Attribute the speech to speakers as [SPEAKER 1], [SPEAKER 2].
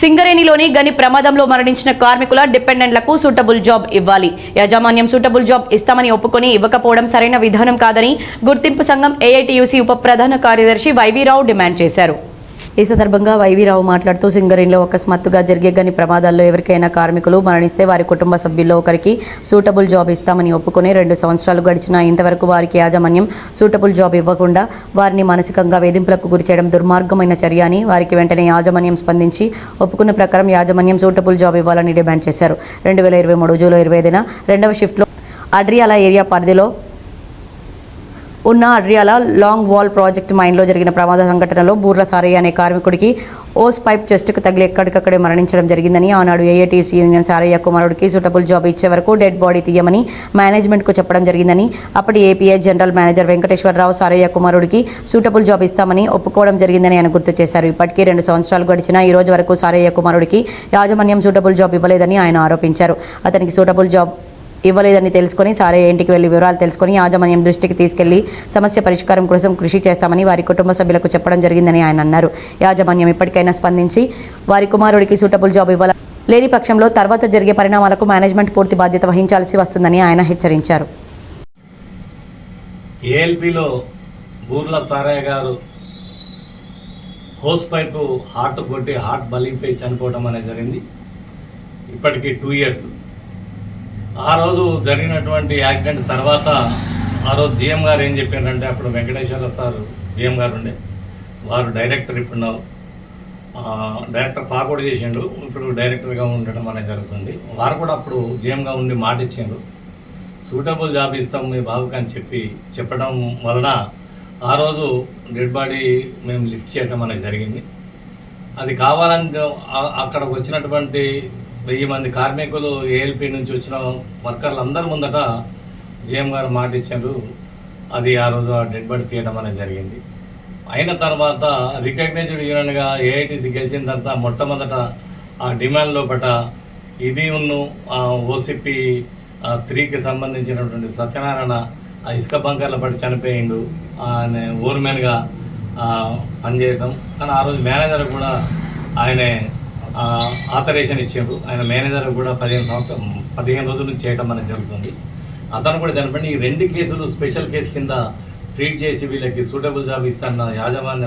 [SPEAKER 1] సింగరేణిలోని గని ప్రమాదంలో మరణించిన కార్మికుల డిపెండెంట్లకు సూటబుల్ జాబ్ ఇవ్వాలి. యాజమాన్యం సూటబుల్ జాబ్ ఇస్తామని ఒప్పుకొని ఇవ్వకపోవడం సరైన విధానం కాదని గుర్తింపు సంఘం ఏఐటియుసి ఉప ప్రధాన కార్యదర్శి వైవీరావు డిమాండ్ చేశారు. ఈ సందర్భంగా వైవీరావు మాట్లాడుతూ సింగరేణిలో అకస్మాత్తుగా జరిగే గని ప్రమాదాల్లో ఎవరికైనా కార్మికులు మరణిస్తే వారి కుటుంబ సభ్యుల్లో ఒకరికి సూటబుల్ జాబ్ ఇస్తామని ఒప్పుకొని రెండు సంవత్సరాలు గడిచినా ఇంతవరకు వారికి యాజమాన్యం సూటబుల్ జాబ్ ఇవ్వకుండా వారిని మానసికంగా వేధింపులకు గురిచేయడం దుర్మార్గమైన చర్య అని వారికి వెంటనే యాజమాన్యం స్పందించి ఒప్పుకున్న ప్రకారం యాజమాన్యం సూటబుల్ జాబ్ ఇవ్వాలని డిమాండ్ చేశారు. రెండు వేల ఇరవై మూడు జూలై ఇరవై ఐదున రెండవ షిఫ్ట్లో అడ్రియాల ఏరియా పరిధిలో ఉన్న అడ్రియాల లాంగ్ వాల్ ప్రాజెక్ట్ మైన్లో జరిగిన ప్రమాద సంఘటనలో బూర్ల సారయ్య అనే కార్మికుడికి ఓస్ పైప్ చెస్ట్కు తగిలి ఎక్కడికక్కడే మరణించడం జరిగిందని ఆనాడు ఏఐటీసీ యూనియన్ సారయ్య కుమారుడికి సూటబుల్ జాబ్ ఇచ్చే వరకు డెడ్ బాడీ తీయమని మేనేజ్మెంట్కు చెప్పడం జరిగిందని అప్పటి API general manager Venkateswararao Sarayya కుమారుడికి సూటబుల్ జాబ్ ఇస్తామని ఒప్పుకోవడం జరిగిందని ఆయన గుర్తు చేశారు. ఇప్పటికీ రెండు సంవత్సరాలు గడిచిన ఈ రోజు వరకు సారయ్య కుమారుడికి యాజమాన్యం సూటబుల్ జాబ్ ఇవ్వలేదని ఆయన ఆరోపించారు. అతనికి సూటబుల్ జాబ్ ఇవ్వలేదని తెలుసుకొని సారే ఇంటికి వెళ్ళి వివరాలు తెలుసుకొని యాజమాన్యం దృష్టికి తీసుకెళ్ళి సమస్య పరిష్కారం కోసం కృషి చేస్తామని వారి కుటుంబ సభ్యులకు చెప్పడం జరిగిందని ఆయన అన్నారు. యాజమాన్యం ఇప్పటికైనా స్పందించి వారి కుమారుడికి సూటబుల్ జాబ్ ఇవ్వాలి లేని పక్షంలో తర్వాత జరిగే పరిణామాలకు మేనేజ్మెంట్ పూర్తి బాధ్యత వహించాల్సి వస్తుందని ఆయన హెచ్చరించారు.
[SPEAKER 2] ఏఎల్పిలో బూర్ల సారయ్య గారు హోస్ పైపు హార్ట్ కొట్టి హార్ట్ బలిగిపోయి చనిపోవడం అనేది జరిగింది. ఇప్పటికీ టూ ఇయర్స్. ఆ రోజు జరిగినటువంటి యాక్సిడెంట్ తర్వాత ఆ రోజు జిఎం గారు ఏం చెప్పారంటే అప్పుడు వెంకటేశ్వర సార్ జిఎం గారు ఉండే వారు డైరెక్టర్ ఇప్పుడున్నారు డైరెక్టర్ పాకోడు చేసిండు ఇప్పుడు డైరెక్టర్గా ఉండడం అనేది జరుగుతుంది. వారు కూడా అప్పుడు జిఎంగా ఉండి మాట ఇచ్చిండ్రు. సూటబుల్ జాబ్ ఇస్తాం మీ బాబుకి అని చెప్పి చెప్పడం వలన ఆ రోజు డెడ్ బాడీ మేము లిఫ్ట్ చేయడం అనేది జరిగింది. అది కావాలని అక్కడికి వచ్చినటువంటి వెయ్యి మంది కార్మికులు ఏఎల్పి నుంచి వచ్చిన వర్కర్లు అందరి ముందట జిఎం గారు మాట ఇచ్చారు అది ఆ రోజు ఆ డెడ్ బాడీ తీయడం అనేది జరిగింది. అయిన తర్వాత రికగ్నైజ్డ్ యూనియన్గా ఏఐటి గెలిచిన తర్వాత మొట్టమొదట ఆ డిమాండ్ లోపల ఇది ఉన్ను ఓసిపి త్రీకి సంబంధించినటువంటి సత్యనారాయణ ఆ ఇసుక బంకర్ల పడి చనిపోయిండు. ఆయన ఓర్మెన్గా పనిచేయడం కానీ ఆ రోజు మేనేజర్ కూడా ఆయనే ఆథరైజేషన్ ఇచ్చిండ్రు. ఆయన మేనేజర్ కూడా పదిహేను సంవత్సరం పదిహేను రోజుల నుంచి చేయడం అనేది జరుగుతుంది. అతను కూడా చనిపోయింది ఈ రెండు కేసులు స్పెషల్ కేసు కింద ట్రీట్ చేసి వీళ్ళకి సూటబుల్ జాబ్ ఇస్తాన్న యాజమాన్య